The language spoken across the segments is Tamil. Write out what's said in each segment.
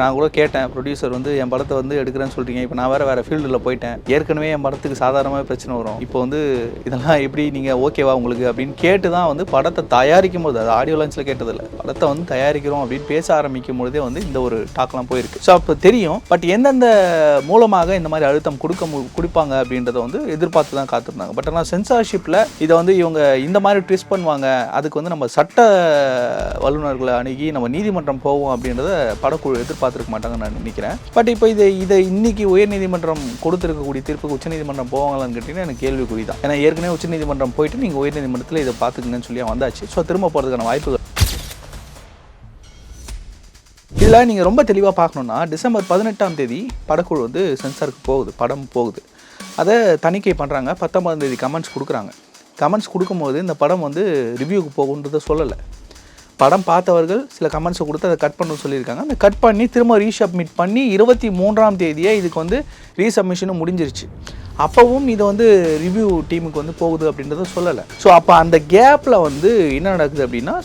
நான் கூட கேட்டேன் ப்ரொடியூசர் வந்து என் படத்தை வந்து எடுக்கிறேன்னு சொல்றீங்க. இப்போ நான் வேற வேற ஃபீல்டில் போயிட்டேன். ஏற்கனவே என் படத்துக்கு சாதாரணமாக பிரச்சனை வரும். இப்போ வந்து இதெல்லாம் எப்படி நீங்கள் ஓகேவா உங்களுக்கு? அப்படின்னு கேட்டு தான் வந்து படத்தை தயாரிக்கும் போது அது ஆடியோ லான்ச்சில் கேட்டதில்ல படத்தை வந்து தயாரிக்கிறோம் அப்படின்னு பேச ஆரம்பிக்கும் பொழுதே வந்து இந்த ஒரு டாக்லாம் போயிருக்கு. ஸோ அப்போ தெரியும் பட் எந்தெந்த மூலமாக இந்த மாதிரி அழுத்தம் கொடுக்க கொடுப்பாங்க அப்படின்றத வந்து எதிர்பார்த்து தான் காத்திருந்தாங்க. பட் ஆனால் சென்சார்ஷிப்பில் இதை வந்து இவங்க இந்த மாதிரி ட்விஸ்ட் பண்ணுவாங்க. அதுக்கு வந்து நம்ம சட்ட வல்லுநர்களை அணுகி நம்ம நீதிமன்றம் போவோம் அப்படின்றத படக்குழு எதிர்பார்த்துருக்க மாட்டாங்கன்னு நான் நினைக்கிறேன். பட் இப்போ இதை இதை இன்னைக்கு உயர்நீதிமன்றம் கொடுத்துருக்கக்கூடிய தீர்ப்புக்கு உச்சநீதிமன்றம் போவாங்களான்னு கேட்டிங்கன்னா எனக்கு கேள்விக்குறி தான் ஏன்னா ஏற்கனவே உச்சநீதிமன்றம் போயிட்டு நீங்கள் உயர்நீதிமன்றத்தில் இதை பார்த்துக்குங்கன்னு சொல்லி வந்தாச்சு. ஸோ திரும்ப போகிறதுக்கான வாய்ப்புகள். இதில் நீங்கள் ரொம்ப தெளிவாக பார்க்கணுன்னா டிசம்பர் பதினெட்டாம் தேதி படக்குழு வந்து சென்சாருக்கு போகுது படம் போகுது. அதை தணிக்கை பண்ணுறாங்க பத்தொன்பதாம் தேதி கமெண்ட்ஸ் கொடுக்குறாங்க. கமெண்ட்ஸ் கொடுக்கும்போது இந்த படம் வந்து ரிவ்யூக்கு போகுன்றதை சொல்லலை. படம் பார்த்தவர்கள் சில கமெண்ட்ஸை கொடுத்து அதை கட் பண்ண சொல்லியிருக்காங்க. அந்த கட் பண்ணி திரும்ப ரீசப்மிட் பண்ணி இருபத்தி மூன்றாம் தேதியே இதுக்கு வந்து ரீசப்மிஷனும் முடிஞ்சிருச்சு. அப்போவும் இது வந்து ரிவ்யூ டீமுக்கு வந்து போகுது அப்படின்றத சொல்லலை. ஸோ அப்போ அந்த கேப்பில் வந்து என்ன நடக்குது அப்படின்னா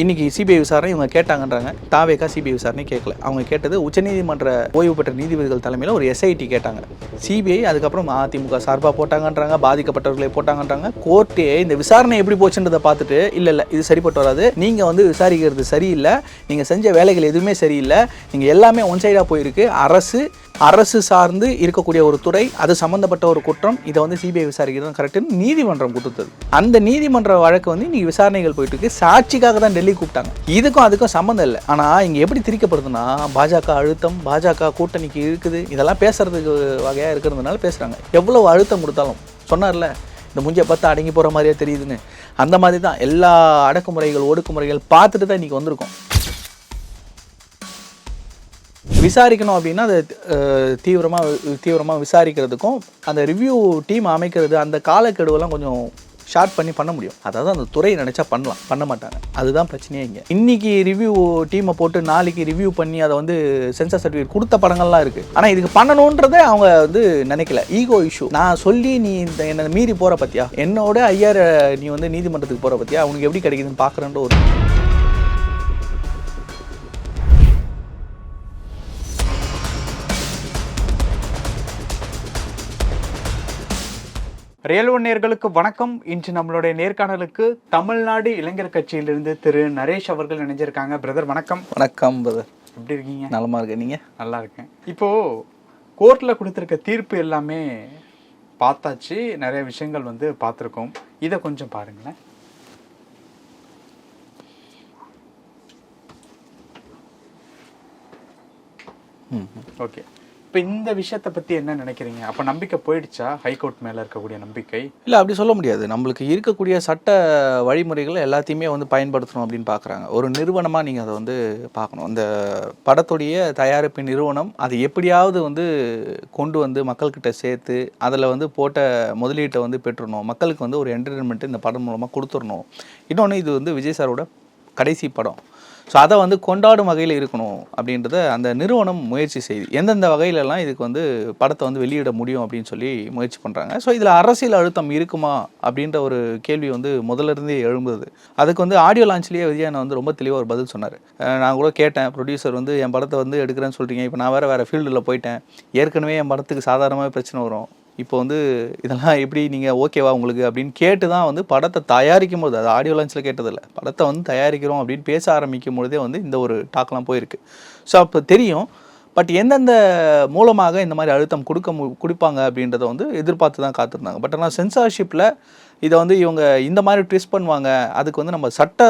இன்னைக்கு சிபிஐ விசாரணை இவங்க கேட்டாங்கன்றாங்க. தாவேக்கா சிபிஐ விசாரணை கேட்கல. அவங்க கேட்டது உச்சநீதிமன்ற ஓய்வு பெற்ற நீதிபதிகள் தலைமையில் ஒரு எஸ்ஐடி கேட்டாங்க. சிபிஐ அதுக்கப்புறம் அதிமுக சார்பாக போட்டாங்கன்றாங்க பாதிக்கப்பட்டவர்களை போட்டாங்கன்றாங்க. கோர்ட்டே இந்த விசாரணை எப்படி போச்சுன்றதை பார்த்துட்டு இல்லை இல்லை இது சரிப்பட்டு வராது. நீங்கள் வந்து விசாரிக்கிறது சரியில்லை. நீங்கள் செஞ்ச வேலைகள் எதுவுமே சரியில்லை. நீங்கள் எல்லாமே ஒன் சைடாக போயிருக்கு. அரசு அரசு சார்ந்து இருக்கக்கூடிய ஒரு துறை அது சம்மந்தப்பட்ட ஒரு குற்றம் இதை வந்து சிபிஐ விசாரிக்கிறது கரெக்டுன்னு நீதிமன்றம் கொடுத்தது. அந்த நீதிமன்ற வழக்கு வந்து இன்னைக்கு விசாரணைகள் போயிட்டு இருக்கு சாட்சிக்காக தான் டெல்லி கூப்பிட்டாங்க. இதுக்கும் அதுக்கும் சம்மந்தம் இல்லை. ஆனால் இங்கே எப்படி திரிக்கப்படுதுன்னா பாஜக அழுத்தம் பாஜக கூட்டணிக்கு இருக்குது. இதெல்லாம் பேசுறதுக்கு வகையாக இருக்கிறதுனால பேசுகிறாங்க எவ்வளவு அழுத்தம் கொடுத்தாலும். சொன்னார்ல இந்த முஞ்சை பார்த்து அடங்கி போகிற மாதிரியே தெரியுதுன்னு. அந்த மாதிரி தான். எல்லா அடக்குமுறைகள் ஒடுக்குமுறைகள் பார்த்துட்டு தான் இன்றைக்கி வந்திருக்கோம். விசாரிக்கணும் அப்படின்னா அதை தீவிரமாக தீவிரமாக விசாரிக்கிறதுக்கும் அந்த ரிவ்யூ டீம் அமைக்கிறது அந்த காலக்கெடுவெல்லாம் கொஞ்சம் ஷார்ட் பண்ணி பண்ண முடியும். அதாவது அந்த துறை நினச்சா பண்ணலாம். பண்ண மாட்டாங்க. அதுதான் பிரச்சனையே இங்கே. இன்றைக்கி ரிவ்யூ டீமை போட்டு நாளைக்கு ரிவ்யூ பண்ணி அதை வந்து சென்சார் சர்டிஃபிகேட் கொடுத்த படங்கள்லாம் இருக்குது ஆனால் இதுக்கு பண்ணணுன்றதை அவங்க வந்து நினைக்கல. ஈகோ இஷ்யூ நான் சொல்லி நீ இந்த என்னை மீறி போகிற பற்றியா என்னோட ஐயாயிர நீ வந்து நீதிமன்றத்துக்கு போகிற பற்றியா உனக்கு எப்படி கிடைக்குதுன்னு பார்க்குறன்ற ஒரு ரியல் ஒன் நேர்களுக்கு வணக்கம். இன்று நம்மளுடைய நேர்காணலுக்கு தமிழ்நாடு இளைஞர் கட்சியிலிருந்து திரு நரேஷ் அவர்கள் இணைஞ்சிருக்காங்க. பிரதர் வணக்கம். வணக்கம் பிரதர் எப்படி இருக்கீங்க? நலமாக இருக்க நீங்கள் நல்லா இருக்கேன். இப்போ கோர்ட்ல கொடுத்துருக்க தீர்ப்பு எல்லாமே பார்த்தாச்சு. நிறைய விஷயங்கள் வந்து பார்த்துருக்கோம். இதை கொஞ்சம் பாருங்களேன். ஓகே. இப்போ இந்த விஷயத்தை பற்றி என்ன நினைக்கிறீங்க? அப்போ நம்பிக்கை போயிடுச்சா? ஹைகோர்ட் மேலே இருக்கக்கூடிய நம்பிக்கை? இல்லை அப்படி சொல்ல முடியாது. நம்மளுக்கு இருக்கக்கூடிய சட்ட வழிமுறைகளை எல்லாத்தையுமே வந்து பயன்படுத்தணும் அப்படின்னு பார்க்குறாங்க ஒரு நிறுவனமாக நீங்கள் அதை வந்து பார்க்கணும் அந்த படத்துடைய தயாரிப்பு நிறுவனம் அதை எப்படியாவது வந்து கொண்டு வந்து மக்கள்கிட்ட சேர்த்து அதில் வந்து போட்ட முதலீட்டை வந்து பெற்றுடணும். மக்களுக்கு வந்து ஒரு என்டர்டெயின்மெண்ட் இந்த படம் மூலமாக கொடுத்துடணும். இன்னொன்று இது வந்து விஜய் சாரோட கடைசி படம். ஸோ அதை வந்து கொண்டாடும் வகையில் இருக்கணும் அப்படின்றத அந்த நிறுவனம் முயற்சி செய்யுது எந்தெந்த வகையிலலாம் இதுக்கு வந்து படத்தை வந்து வெளியிட முடியும் அப்படின்னு சொல்லி முயற்சி பண்ணுறாங்க ஸோ இதில் அரசியல் அழுத்தம் இருக்குமா அப்படின்ற ஒரு கேள்வி வந்து முதல்ல இருந்தே எழும்புது. அதுக்கு வந்து ஆடியோ லான்ச்லேயே விஜயன் வந்து ரொம்ப தெளிவாக ஒரு பதில் சொன்னார். நான் கூட கேட்டேன் ப்ரொடியூசர் வந்து என் படத்தை வந்து எடுக்கிறேன்னு சொல்கிறீங்க இப்போ நான் வேறு வேறு ஃபீல்டில் போயிட்டேன். ஏற்கனவே என் படத்துக்கு சாதாரணமாக பிரச்சனை வரும். இப்போ வந்து இதெல்லாம் எப்படி நீங்கள் ஓகேவா உங்களுக்கு அப்படின்னு கேட்டு தான் வந்து படத்தை தயாரிக்கும் போது அது ஆடியோ லான்ச்சில் கேட்டதில்ல. படத்தை வந்து தயாரிக்கிறோம் அப்படின்னு பேச ஆரம்பிக்கும் பொழுதே வந்து இந்த ஒரு டாக்லாம் போயிருக்கு. ஸோ அப்போ தெரியும். பட் எந்தெந்த மூலமாக இந்த மாதிரி அழுத்தம் கொடுக்க கொடுப்பாங்க அப்படின்றத வந்து எதிர்பார்த்து தான் காத்திருந்தாங்க பட் ஆனால் சென்சார்ஷிப்பில் இதை வந்து இவங்க இந்த மாதிரி ட்விஸ்ட் பண்ணுவாங்க. அதுக்கு வந்து நம்ம சட்ட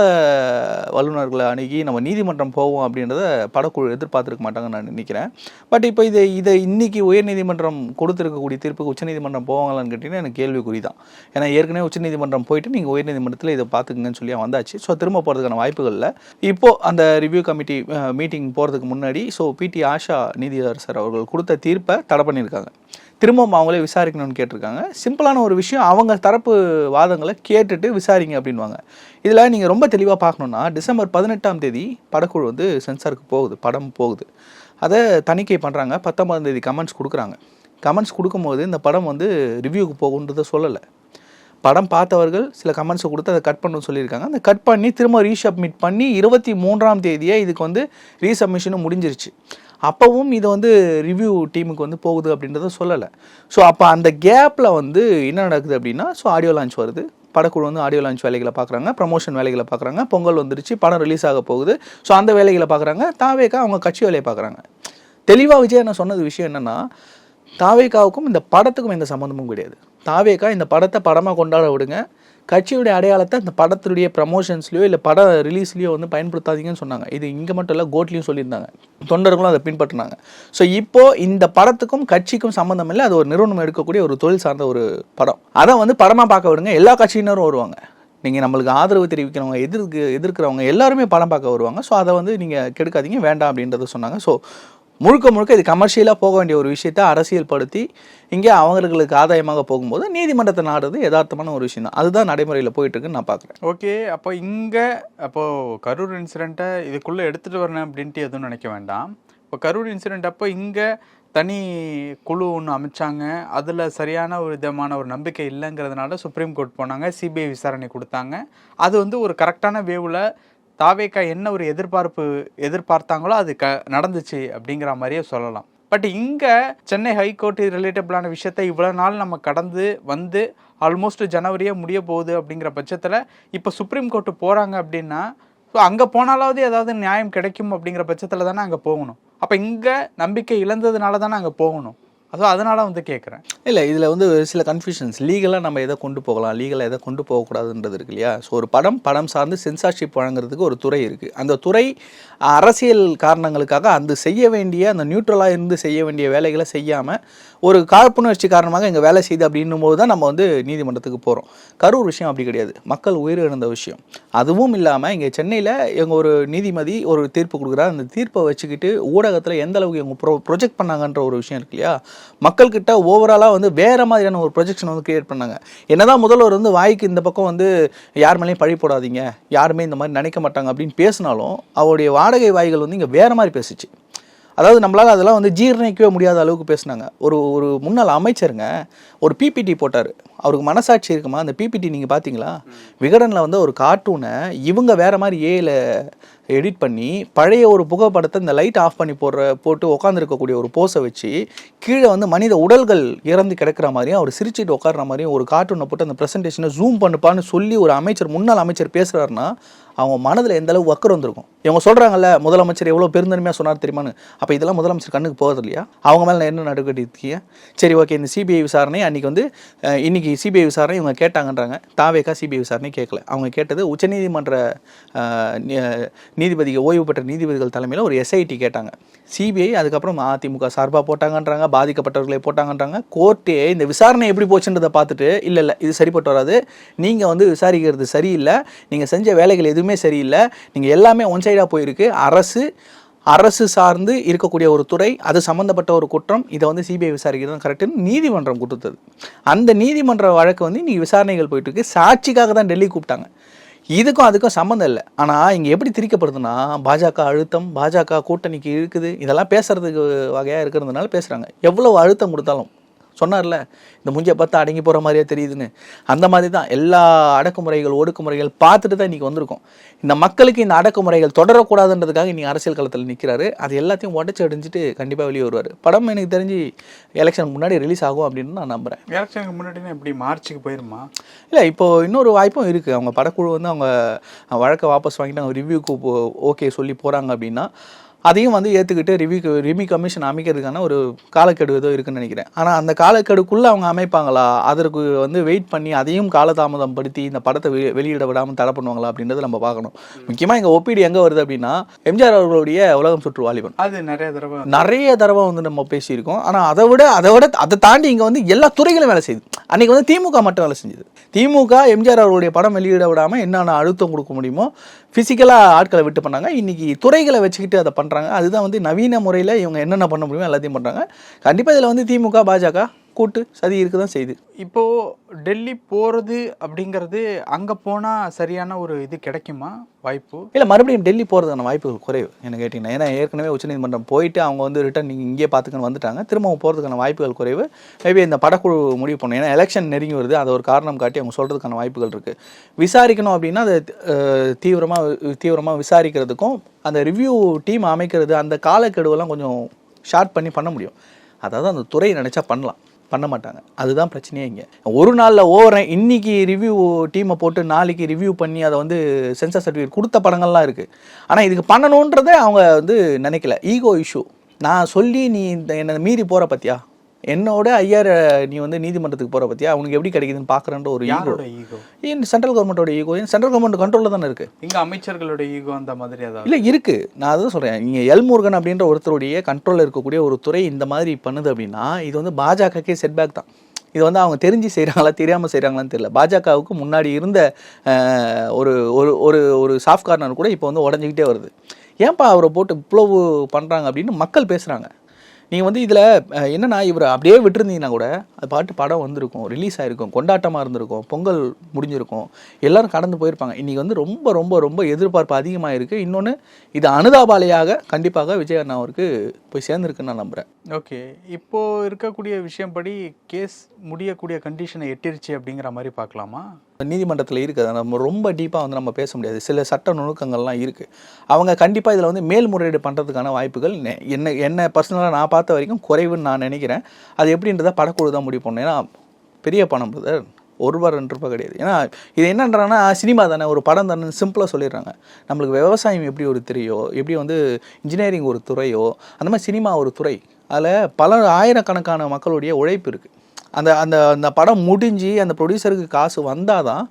வல்லுநர்களை அணுகி நம்ம நீதிமன்றம் போவோம் அப்படின்றத படக்குழு எதிர்பார்த்துருக்க மாட்டாங்கன்னு நான் நினைக்கிறேன். பட் இப்போ இதை இதை இன்னைக்கு உயர்நீதிமன்றம் கொடுத்துருக்கக்கூடிய தீர்ப்புக்கு உச்சநீதிமன்றம் போவாங்களான்னு கேட்டிங்கன்னா எனக்கு கேள்விக்குறி தான். ஏன்னா ஏற்கனவே உச்சநீதிமன்றம் போயிட்டு நீங்கள் உயர்நீதிமன்றத்தில் இதை பார்த்துக்குங்கன்னு சொல்லி வந்தாச்சு. ஸோ திரும்ப போகிறதுக்கான வாய்ப்புகள் இல்லை. இப்போது அந்த ரிவ்யூ கமிட்டி மீட்டிங் போகிறதுக்கு முன்னாடி ஸோ பிடி ஆஷா நீதியரசர் அவர்கள் கொடுத்த தீர்ப்பை தடை பண்ணியிருக்காங்க. திரும்பவும் அவங்களே விசாரிக்கணும்னு கேட்டிருக்காங்க. சிம்பிளான ஒரு விஷயம் அவங்க தரப்பு வாதங்களை கேட்டுட்டு விசாரிங்க அப்படின்வாங்க இதில் நீங்கள் ரொம்ப தெளிவாக பார்க்கணுன்னா டிசம்பர் பதினெட்டாம் தேதி படக்குழு வந்து சென்சாருக்கு போகுது படம் போகுது. அதை தணிக்கை பண்ணுறாங்க பத்தொன்பதாம் தேதி கமெண்ட்ஸ் கொடுக்குறாங்க. கமெண்ட்ஸ் கொடுக்கும்போது இந்த படம் வந்து ரிவ்யூக்கு போகுன்றதை சொல்லலை. படம் பார்த்தவர்கள் சில கமெண்ட்ஸை கொடுத்து அதை கட் பண்ணணும்னு சொல்லியிருக்காங்க. அந்த கட் பண்ணி திரும்ப ரீசப்மிட் பண்ணி இருபத்தி மூன்றாம் தேதியே இதுக்கு வந்து ரீசப்மிஷனும் முடிஞ்சிருச்சு. அப்போவும் இது வந்து ரிவ்யூ டீமுக்கு வந்து போகுது அப்படின்றத சொல்லலை. ஸோ அப்போ அந்த கேப்பில் வந்து என்ன நடக்குது அப்படின்னா ஸோ ஆடியோ லான்ச் வருது. படக்குழு வந்து ஆடியோ லான்ச் வேலைகளை பார்க்குறாங்க ப்ரமோஷன் வேலைகளை பார்க்குறாங்க பொங்கல் வந்துருச்சு படம் ரிலீஸ் ஆக போகுது. ஸோ அந்த வேலைகளை பார்க்குறாங்க தாவேக்கா அவங்க கட்சி வேலையை பார்க்குறாங்க தெளிவாக விஜய் என்ன சொன்னது விஷயம் என்னென்னா தாவேக்காவுக்கும் இந்த படத்துக்கும் எந்த சம்மந்தமும் கிடையாது. தாவேக்கா இந்த படத்தை படமாக கொண்டாட விடுங்க கட்சியுடைய அடையாளத்தை அந்த படத்துடைய ப்ரமோஷன்ஸ்லையோ இல்லை பட ரிலீஸ்லையோ வந்து பயன்படுத்தாதீங்கன்னு சொன்னாங்க. இது இங்கே மட்டும் இல்லை கோட்லேயும் சொல்லியிருந்தாங்க. தொண்டர்களும் அதை பின்பற்றினாங்க. ஸோ இப்போது இந்த படத்துக்கும் கட்சிக்கும் சம்மந்தம் இல்லை அது ஒரு நிறுவனம் எடுக்கக்கூடிய ஒரு தொழில் சார்ந்த ஒரு படம். அதை வந்து படமாக பார்க்க விடுங்க எல்லா கட்சியினரும் வருவாங்க. நீங்கள் நம்மளுக்கு ஆதரவு தெரிவிக்கிறவங்க எதிர்க்கு எதிர்க்கிறவங்க எல்லாருமே படம் பார்க்க வருவாங்க. ஸோ அதை வந்து நீங்கள் கெடுக்காதீங்க வேண்டாம் அப்படின்றத சொன்னாங்க. ஸோ முழுக்க முழுக்க இது கமர்ஷியலாக போக வேண்டிய ஒரு விஷயத்தை அரசியல் படுத்தி இங்கே அவங்களுக்கு ஆதாயமாக போகும்போது நீதிமன்றத்தை நாடுறது யதார்த்தமான ஒரு விஷயம் தான் அதுதான் நடைமுறையில் போயிட்டுருக்குன்னு நான் பார்க்குறேன். ஓகே அப்போ இங்கே அப்போது கரூர் இன்சிடெண்ட்டை இதுக்குள்ளே எடுத்துகிட்டு வரணும் அப்படின்ட்டு எதுவும் நினைக்க வேண்டாம். இப்போ கரூர் இன்சிடெண்ட் அப்போ இங்கே தனி குழு ஒன்று அமைச்சாங்க. அதில் சரியான ஒரு விதமான ஒரு நம்பிக்கை இல்லைங்கிறதுனால சுப்ரீம் கோர்ட் போனாங்க. சிபிஐ விசாரணை கொடுத்தாங்க. அது வந்து ஒரு கரெக்டான வேவில் தாவேக்கா என்ன ஒரு எதிர்பார்ப்பு எதிர்பார்த்தாங்களோ அது க நடந்துச்சு அப்படிங்கிற மாதிரியே சொல்லலாம். பட் இங்கே சென்னை ஹைகோர்ட் ரிலேட்டபிளான விஷயத்தை இவ்வளோ நாள் நம்ம கடந்து வந்து ஆல்மோஸ்ட் ஜனவரியே முடிய போகுது அப்படிங்கிற பட்சத்தில் இப்போ சுப்ரீம் கோர்ட்டு போகிறாங்க அப்படின்னா ஸோ அங்கே போனாலாவது ஏதாவது நியாயம் கிடைக்கும் அப்படிங்கிற பட்சத்தில் தானே அங்கே போகணும். அப்போ இங்கே நம்பிக்கை இழந்ததுனால தானே அங்கே போகணும். ஸோ அதனால் வந்து கேட்குறேன் இல்லை இதில் வந்து சில கன்ஃபியூஷன்ஸ் லீகலாக நம்ம எதை கொண்டு போகலாம்? லீகலாக எதை கொண்டு போகக்கூடாதுன்றது இருக்கு இல்லையா? ஸோ ஒரு படம் படம் சார்ந்து சென்சார்ஷிப் வழங்குறதுக்கு ஒரு துறை இருக்குது அந்த துறை அரசியல் காரணங்களுக்காக அந்த செய்ய வேண்டிய அந்த நியூட்ரலாக இருந்து செய்ய வேண்டிய வேலைகளை செய்யாமல் ஒரு காழ்ப்புணர்ச்சி காரணமாக இங்கே வேலை செய்யுது அப்படின்னும் போது தான் நம்ம வந்து நீதிமன்றத்துக்கு போகிறோம் கரூர் விஷயம் அப்படி கிடையாது. மக்கள் உயிரிழந்த விஷயம். அதுவும் இல்லாமல் இங்கே சென்னையில் எங்கள் ஒரு நீதிமதி ஒரு தீர்ப்பு கொடுக்குறாரு. அந்த தீர்ப்பை வச்சுக்கிட்டு ஊடகத்தில் எந்த அளவுக்கு இவங்க ப்ரொ ப்ரொஜெக்ட் பண்ணாங்கன்ற ஒரு விஷயம் இருக்கு இல்லையா? மக்கள்கிட்ட ஓவராலாக வந்து வேறு மாதிரியான ஒரு ப்ரொஜெக்ஷன் வந்து கிரியேட் பண்ணாங்க. என்னதான் முதல்வர் வந்து வாய்க்கு இந்த பக்கம் வந்து யார் மேலேயும் பழி போடாதீங்க யாருமே இந்த மாதிரி நினைக்க மாட்டாங்க அப்படின்னு பேசினாலும் அவருடைய வாடகை வாய்கள் வந்து இங்கே வேறு மாதிரி பேசுச்சு. அதாவது நம்மளால் அதெல்லாம் வந்து ஜீரணிக்கவே முடியாத அளவுக்கு பேசுனாங்க. ஒரு ஒரு முன்னாள் அமைச்சருங்க ஒரு பிபிடி போட்டார். அவருக்கு மனசாட்சி இருக்குமா? அந்த பிபிடி நீங்கள் பார்த்தீங்களா விகடனில் வந்து ஒரு கார்ட்டூனை இவங்க வேறு மாதிரி ஏல எடிட் பண்ணி பழைய ஒரு புகைப்படத்தை இந்த லைட் ஆஃப் பண்ணி போடுற போட்டு உட்காந்துருக்கக்கூடிய ஒரு போஸை வச்சு கீழே வந்து மனித உடல்கள் இறந்து கிடக்கிற மாதிரியும் அவர் சிரிச்சிட்டு உட்கார்ற மாதிரியும் ஒரு கார்ட்டூனை போட்டு அந்த ப்ரெசன்டேஷனை ஜூம் பண்ணுப்பான்னு சொல்லி ஒரு அமைச்சர் முன்னாள் அமைச்சர் பேசுகிறாருன்னா அவங்க மனதில் எந்த அளவு வக்கர் வந்திருக்கும்? இவங்க சொல்கிறாங்கல்ல முதலமைச்சர் எவ்வளோ பெருந்தன்மையாக சொன்னார் தெரியுமான்னு? அப்போ இதெல்லாம் முதலமைச்சர் கண்ணுக்கு போகிறது இல்லையா? அவங்க மேலே என்ன நடவடிக்கை இருக்கீங்க சரி ஓகே இந்த சிபிஐ விசாரணை அன்றைக்கி வந்து இன்றைக்கி இன்னைக்கு சிபிஐ விசாரணை இவங்க கேட்டாங்கன்றாங்க. தாவேக்கா சிபிஐ விசாரணை கேட்கல. அவங்க கேட்டது உச்சநீதிமன்ற நீதிபதிகள் ஓய்வு பெற்ற நீதிபதிகள் தலைமையில் ஒரு எஸ்ஐடி கேட்டாங்க. சிபிஐ அதுக்கப்புறம் அதிமுக சார்பாக போட்டாங்கன்றாங்க பாதிக்கப்பட்டவர்களை போட்டாங்கன்றாங்க. கோர்ட்டே இந்த விசாரணை எப்படி போச்சுன்றதை பார்த்துட்டு இல்லை இல்லை இது சரிப்பட்டு வராது. நீங்கள் வந்து விசாரிக்கிறது சரியில்லை. நீங்கள் செஞ்ச வேலைகள் எதுவுமே சரியில்லை. நீங்கள் எல்லாமே ஒன் சைடாக போயிருக்கு. அரசு அரசு சார்ந்து இருக்கக்கூடிய ஒரு துறை அது சம்மந்தப்பட்ட ஒரு குற்றம். இதை வந்து சிபிஐ விசாரிக்கிறது தான் கரெக்டுன்னு நீதிமன்றம் கொடுத்தது. அந்த நீதிமன்ற வழக்கு வந்து இன்றைக்கி விசாரணைகள் போயிட்டுருக்கு சாட்சிக்காக தான் டெல்லி கூப்பிட்டாங்க. இதுக்கும் அதுக்கும் சம்மந்தம் இல்லை. ஆனால் இங்கே எப்படி திரிக்கப்படுதுன்னா பாஜக அழுத்தம் பாஜக கூட்டணிக்கு இருக்குது இதெல்லாம் பேசுறதுக்கு வகையாக இருக்கிறதுனால பேசுகிறாங்க எவ்வளோ அழுத்தம் கொடுத்தாலும் சொன்னார்ல இந்த முஞ்சியை பார்த்து அடங்கி போகிற மாதிரியே தெரியுதுன்னு. அந்த மாதிரி தான் எல்லா அடக்குமுறைகள் ஒடுக்குமுறைகள் பார்த்துட்டு தான் இன்றைக்கி வந்திருக்கோம். இந்த மக்களுக்கு இந்த அடக்குமுறைகள் தொடரக்கூடாதுன்றதுக்காக இன்றைக்கி அரசியல் களத்தில் நிற்கிறாரு அது எல்லாத்தையும் உடச்சி அடிஞ்சிட்டு கண்டிப்பாக வெளியே வருவார். படம் எனக்கு தெரிஞ்சு எலெக்ஷன் முன்னாடி ரிலீஸ் ஆகும் அப்படின்னு நான் நம்புகிறேன் எலெக்ஷனுக்கு முன்னாடினா எப்படி? மார்ச்சுக்கு போயிருமா? இல்லை இப்போ இன்னொரு வாய்ப்பும் இருக்குது அவங்க படக்குழு வந்து அவங்க வழக்கை வாபஸ் வாங்கிட்டு அவங்க ரிவ்யூக்கு ஓகே சொல்லி போகிறாங்க அப்படின்னா அதையும் வந்து ஏற்றுக்கிட்டு ரிவ்யூ ரிவ்யூ கமிஷன் அமைக்கிறதுக்கான ஒரு காலக்கெடு ஏதோ இருக்குன்னு நினைக்கிறேன். ஆனால் அந்த காலக்கெடுக்குள்ளே அவங்க அமைப்பாங்களா? அதற்கு வந்து வெயிட் பண்ணி அதையும் காலதாமதம் படுத்தி இந்த படத்தை வெளி- வெளியிட விடாமல் தடை பண்ணுவாங்களா அப்படின்றத நம்ம பார்க்கணும். முக்கியமாக எங்கள் ஒப்பீடு எங்கே வருது அப்படின்னா எம்ஜிஆர் அவர்களுடைய உலகம் சுற்று வாலிபன். அது நிறைய தடவை நிறைய தடவை வந்து நம்ம பேசியிருக்கோம். ஆனால் அதை விட அதை விட அதை தாண்டி இங்கே வந்து எல்லா துறைகளும் வேலை செய்யுது. அன்னைக்கு வந்து திமுக மட்டும் வேலை செஞ்சது. திமுக எம்ஜிஆர் அவர்களுடைய படம் வெளியிட விடாமல் என்னென்ன அழுத்தம் கொடுக்க முடியுமோ ஃபிசிக்கலாக ஆட்களை விட்டு பண்ணாங்க. இன்னைக்கு துறைகளை வச்சுக்கிட்டு அதை பண்ணுறாங்க அதுதான் வந்து நவீன முறையில் இவங்க என்னென்ன பண்ண முடியுமோ எல்லாத்தையும் பண்ணுறாங்க கண்டிப்பாக இதில் வந்து திமுக பாஜக கூட்டு சதி இருக்க தான் செய்யுது இப்போ டெல்லி போறது அப்படிங்கிறது அங்க போனா சரியான ஒரு இது கிடைக்குமா? வாய்ப்பு? இல்லை மறுபடியும் டெல்லி போகிறதுக்கான வாய்ப்புகள் குறைவு என்ன கேட்டிங்கன்னா. ஏன்னா ஏற்கனவே உச்சநீதிமன்றம் போயிட்டு அவங்க வந்து ரிட்டன் நீங்கள் இங்கேயே பார்த்துக்கன்னு வந்துட்டாங்க. திரும்பவும் போகிறதுக்கான வாய்ப்புகள் குறைவு. மேபி இந்த படக்குழு முடிவு பண்ணும் ஏன்னா எலெக்ஷன் நெருங்கி வருது. அதை ஒரு காரணம் காட்டி அவங்க சொல்கிறதுக்கான வாய்ப்புகள் இருக்குது விசாரிக்கணும் அப்படின்னா அதை தீவிரமாக தீவிரமாக விசாரிக்கிறதுக்கும் அந்த ரிவ்யூ டீம் அமைக்கிறது அந்த காலக்கெடுவெல்லாம் கொஞ்சம் ஷார்ட் பண்ணி பண்ண முடியும். அதாவது அந்த துறை நினச்சா பண்ணலாம். பண்ண மாட்டாங்க அதுதான் பிரச்சனையே இங்கே. ஒரு நாளில் ஓவரேன் இன்னைக்கு ரிவ்யூ டீமை போட்டு நாளைக்கு ரிவ்யூ பண்ணி அதை வந்து சென்சார் சர்டிஃபிகேட் கொடுத்த படங்கள்லாம் இருக்குது ஆனால் இதுக்கு பண்ணணுன்றதை அவங்க வந்து நினைக்கல. ஈகோ இஷ்யூ நான் சொல்லி நீ இந்த என்னை மீறி போகிற பத்தியா? என்னோட ஐயார் நீ வந்து நீதிமன்றத்துக்கு போகிற பத்தியா? அவனுக்கு எப்படி கிடைக்குதுன்னு பார்க்குறன்ற ஒரு ஈகோ ஈகோ இந்த சென்ட்ரல் கவர்மெண்ட்டோட ஈகோ சென்ட்ரல் கவர்மெண்ட் கண்ட்ரோலில் தானே இருக்குது இங்க அமைச்சர்களோட ஈகோ அந்த மாதிரி ஏதாவது? இல்லை இருக்குது நான் அதான் சொல்கிறேன் நீங்கள் எல்முருகன் அப்படின்ற ஒருத்தருடைய கண்ட்ரோலில் இருக்கக்கூடிய ஒரு துறை இந்த மாதிரி பண்ணுது அப்படின்னா இது வந்து பாஜகக்கே செட்பேக் தான். இது வந்து அவங்க தெரிஞ்சு செய்கிறாங்களா தெரியாமல் செய்கிறாங்களான்னு தெரியல. பாஜகவுக்கு முன்னாடி இருந்த ஒரு ஒரு ஒரு ஒரு சாஃப்ட் கார்னர் கூட இப்போ வந்து உடஞ்சிக்கிட்டே வருது. ஏன்பா அவரை போட்டு இவ்வளவு பண்ணுறாங்க அப்படின்னு மக்கள் பேசுகிறாங்க நீங்கள் வந்து இதில் என்னென்னா இவர் அப்படியே விட்டுருந்தீங்கன்னா கூட அது பாட்டு படம் வந்திருக்கும் ரிலீஸ் ஆகிருக்கும் கொண்டாட்டமாக இருந்திருக்கும் பொங்கல் முடிஞ்சிருக்கும் எல்லாரும் கடந்து போயிருப்பாங்க. இன்றைக்கி வந்து ரொம்ப ரொம்ப ரொம்ப எதிர்பார்ப்பு அதிகமாக இருக்குது இன்னொன்று இது அனுதாபாலையாக கண்டிப்பாக விஜய் அண்ணா அவருக்கு போய் சேர்ந்துருக்குன்னு நான் நம்புகிறேன் ஓகே. இப்போது இருக்கக்கூடிய விஷயம் படி கேஸ் முடியக்கூடிய கண்டிஷனை எட்டிருச்சு அப்படிங்கிற மாதிரி பார்க்கலாமா? நீதிமன்றத்தில் இருக்குது. நம்ம ரொம்ப டீப்பாக வந்து நம்ம பேச முடியாது. சில சட்ட நுணுக்கங்கள்லாம் இருக்குது அவங்க கண்டிப்பாக இதில் வந்து மேல்முறையீடு பண்ணுறதுக்கான வாய்ப்புகள் என்ன என்ன பர்சனலாக நான் பார்த்த வரைக்கும் குறைவுன்னு நான் நினைக்கிறேன். அது எப்படின்றத படக்குழு தான் முடிவு பண்ணணும் ஏன்னா பெரிய பணம் பிரதர் ஒரு ரூபா ரெண்டு கிடையாது. ஏன்னா இது என்னன்றான்னா சினிமா தானே. ஒரு படம் தானே சிம்பிளாக சொல்லிடுறாங்க. நம்மளுக்கு விவசாயம் எப்படி ஒரு துறையோ எப்படி வந்து இன்ஜினியரிங் ஒரு துறையோ அந்த மாதிரி சினிமா ஒரு துறை. அதில் பல ஆயிரக்கணக்கான மக்களுடைய உழைப்பு இருக்குது அந்த அந்த அந்த படம் முடிஞ்சு அந்த ப்ரொடியூசருக்கு காசு வந்தால் தான்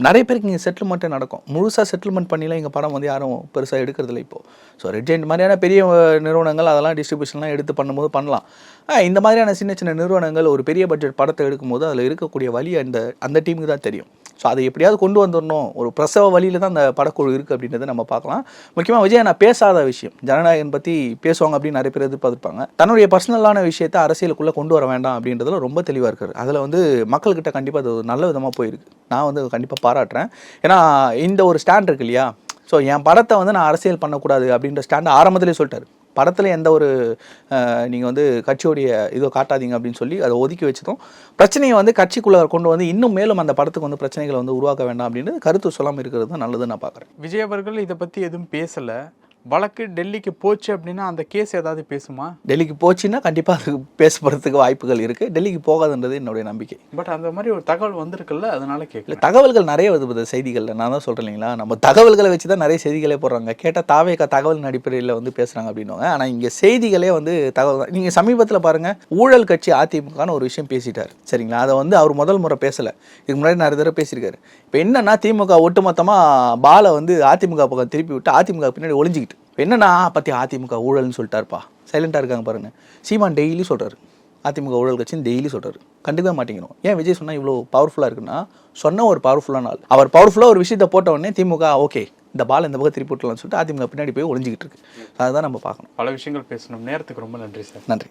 நிறைய பேருக்கு இங்கே செட்டில்மெண்ட்டே நடக்கும். முழுசாக செட்டில்மெண்ட் பண்ணிலாம் எங்கள் படம் வந்து யாரும் பெருசாக எடுக்கிறதில்ல இப்போது ஸோ ரெட் ஜெயிண்ட் மாதிரியான பெரிய நிறுவனங்கள் அதெல்லாம் டிஸ்ட்ரிபியூஷன்லாம் எடுத்து பண்ணும்போது பண்ணலாம். இந்த மாதிரியான சின்ன சின்ன நிறுவனங்கள் ஒரு பெரிய பட்ஜெட் படத்தை எடுக்கும்போது அதில் இருக்கக்கூடிய வழி அந்த அந்த டீமுக்கு தான் தெரியும். ஸோ அதை எப்படியாவது கொண்டு வந்துடணும். ஒரு பிரசவ வழியில் தான் அந்த படக்குழு இருக்குது அப்படின்றத நம்ம பார்க்கலாம். முக்கியமாக விஜய் நான் பேசாத விஷயம். ஜனநாயகன் பற்றி பேசுவாங்க அப்படின்னு நிறைய பேர் எதிர்பார்த்துருப்பாங்க. தன்னுடைய பர்சனலான விஷயத்தை அரசியலுக்குள்ளே கொண்டு வர வேண்டாம் அப்படின்றதுல ரொம்ப தெளிவாக இருக்காரு. அதில் வந்து மக்கள்கிட்ட கண்டிப்பாக அது ஒரு நல்ல விதமாக போயிருக்கு. நான் வந்து கண்டிப்பாக பாராட்டுறேன். ஏன்னா இந்த ஒரு ஸ்டாண்ட் இருக்கு இல்லையா? ஸோ என் படத்தை வந்து நான் அரசியல் பண்ணக்கூடாது அப்படின்ற ஸ்டாண்ட் ஆரம்பத்திலே சொல்லிட்டாரு. படத்தில் எந்த ஒரு நீங்கள் வந்து கட்சியோடைய இதோ காட்டாதீங்க அப்படின்னு சொல்லி அதை ஒதுக்கி வச்சதும் பிரச்சனையை வந்து கட்சிக்குள்ளே கொண்டு வந்து இன்னும் மேலும் அந்த படத்துக்கு வந்து பிரச்சனைகளை வந்து உருவாக்க வேண்டாம் அப்படின்னு கருத்து சொல்லாமல் இருக்கிறது தான் நல்லதுன்னு நான் பார்க்குறேன். விஜய் அவர்கள் இதை பற்றி எதுவும் பேசலை. வழக்கு டெல்லிக்கு போச்சு அப்படின்னா அந்த கேஸ் ஏதாவது பேசுமா? டெல்லிக்கு போச்சுன்னா கண்டிப்பாக அது பேசப்படுறதுக்கு வாய்ப்புகள் இருக்குது டெல்லிக்கு போகாதுன்றது என்னுடைய நம்பிக்கை. பட் அந்த மாதிரி ஒரு தகவல் வந்திருக்குல்ல அதனால கேட்கல தகவல்கள் நிறைய வருது செய்திகளில். நான் தான் சொல்கிறேன் இல்லைங்களா? நம்ம தகவல்களை வச்சு தான் நிறைய செய்திகளே போடுறாங்க. கேட்டால் தாவேக்கா தகவல் அடிப்படையில் வந்து பேசுகிறாங்க அப்படின்னுவாங்க. ஆனால் இங்கே செய்திகளே வந்து தகவல் நீங்கள் சமீபத்தில் பாருங்கள் ஊழல் கட்சி அதிமுகன்னு ஒரு விஷயம் பேசிட்டார். சரிங்களா? அதை வந்து அவர் முதல் முறை பேசலை. இதுக்கு முன்னாடி நிறைய தடவை பேசியிருக்காரு. இப்போ என்னன்னா திமுக ஒட்டுமொத்தமாக பாலை வந்து அதிமுக பக்கம் திருப்பி விட்டு அதிமுக பின்னாடி ஒளிஞ்சிக்கிட்டு. என்னன்னா பற்றி அதிமுக ஊழல்னு சொல்லிட்டாருப்பா. சைலண்டாக இருக்காங்க பாருங்க. சீமான் டெய்லி சொல்கிறாரு அதிமுக ஊழல் கட்சின்னு டெய்லி சொல்கிறாரு கண்டுக்கவே மாட்டேங்கிறோம். ஏன் விஜய் சொன்னால் இவ்வளோ பவர்ஃபுல்லாக இருக்குன்னா சொன்ன ஒரு பவர்ஃபுல்லான ஆள் அவர் பவர்ஃபுல்லாக ஒரு விஷயத்தை போட்ட உடனே திமுக ஓகே இந்த பால் இந்த பக்கம் திருப்பி விட்டுலாம்னு சொல்லிட்டு அதிமுக பின்னாடி போய் ஒளிஞ்சிக்கிட்டு இருக்கு. அதுதான் நம்ம பார்க்கணும். பல விஷயங்கள் பேசணும். நேரத்துக்கு ரொம்ப நன்றி சார். நன்றி.